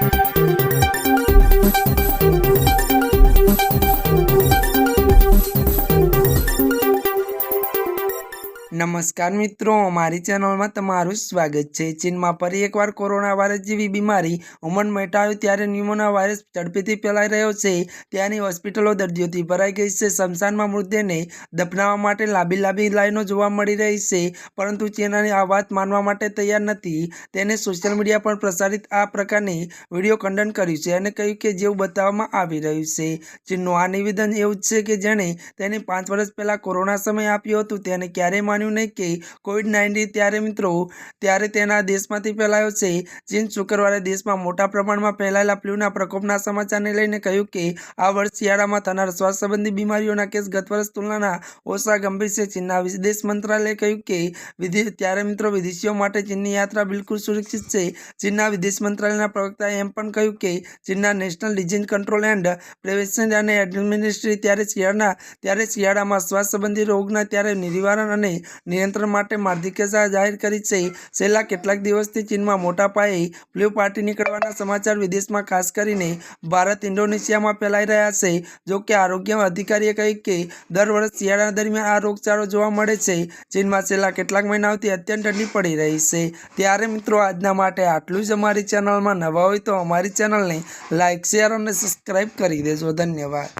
Thank you. નમસ્કાર મિત્રો, મારી ચેનલમાં તમારું સ્વાગત છે. ચીનમાં ફરી એકવાર કોરોના વાયરસ જેવી બીમારી ઉમંગ મેટાયો ત્યારે ન્યુમોના વાયરસ ઝડપીથી ફેલાઈ રહ્યો છે. ત્યાંની હોસ્પિટલો દર્દીઓથી ભરાઈ ગઈ છે. શમશાનમાં મૃતદેહને દફનાવવા માટે લાંબી લાંબી લાઈનો જોવા મળી રહી છે. પરંતુ ચીનની આ વાત માનવા માટે તૈયાર નથી. તેને સોશિયલ મીડિયા પર પ્રસારિત આ પ્રકારની વીડિયો ખંડન કર્યું છે અને કહ્યું કે જેવું બતાવવામાં આવી રહ્યું છે. ચીનનું આ નિવેદન એવું છે કે જેણે તેને પાંચ વર્ષ પહેલાં કોરોના સમય આપ્યું હતું. તેને ક્યારેય માન્યું નહીં કે કોવિડ નાઇન્ટીન ત્યારે મિત્રો, ત્યારે તેના દેશમાંથી ફેલાયો છે. ચીન શુક્રવારે દેશમાં મોટા પ્રમાણમાં ફેલાયેલા ફ્લૂના પ્રકોપના સમાચારને લઈને કહ્યું કે આ વર્ષ શિયાળામાં થનાર શ્વાસ સંબંધી બીમારીઓના કેસ ગત વર્ષ તુલનાના ઓછા ગંભીર છે. ચીનના વિદેશ મંત્રાલયે કહ્યું કે વિદેશ ત્યારે મિત્રો વિદેશીઓ માટે ચીનની યાત્રા બિલકુલ સુરક્ષિત છે. ચીનના વિદેશ મંત્રાલયના પ્રવક્તાએ એમ પણ કહ્યું કે ચીનના national disease control and prevention અને એડમિનિસ્ટ્રી, ત્યારે શિયાળાના, ત્યારે શિયાળામાં શ્વાસ સંબંધી રોગના, ત્યારે નિવારણ અને નિયંત્રણ માટે માર્ગદર્શિકા જાહેર કરી છે. છેલ્લા કેટલાક દિવસથી ચીનમાં મોટા પાયે ફ્લૂ પાર્ટી નીકળવાના સમાચાર વિદેશમાં ખાસ કરીને ભારત ઇન્ડોનેશિયામાં ફેલાઈ રહ્યા છે. જો કે આરોગ્ય અધિકારીએ કહ્યું કે દર વર્ષ શિયાળા દરમિયાન આ રોગચાળો જોવા મળે છે. ચીનમાં છેલ્લા કેટલાક મહિનાઓથી અત્યંત ઠંડી પડી રહી છે. ત્યારે મિત્રો આજના માટે આટલું જ અમારી ચેનલમાં નવા હોય તો અમારી ચેનલને લાઇક શેર અને સબસ્ક્રાઈબ કરી દેજો. ધન્યવાદ.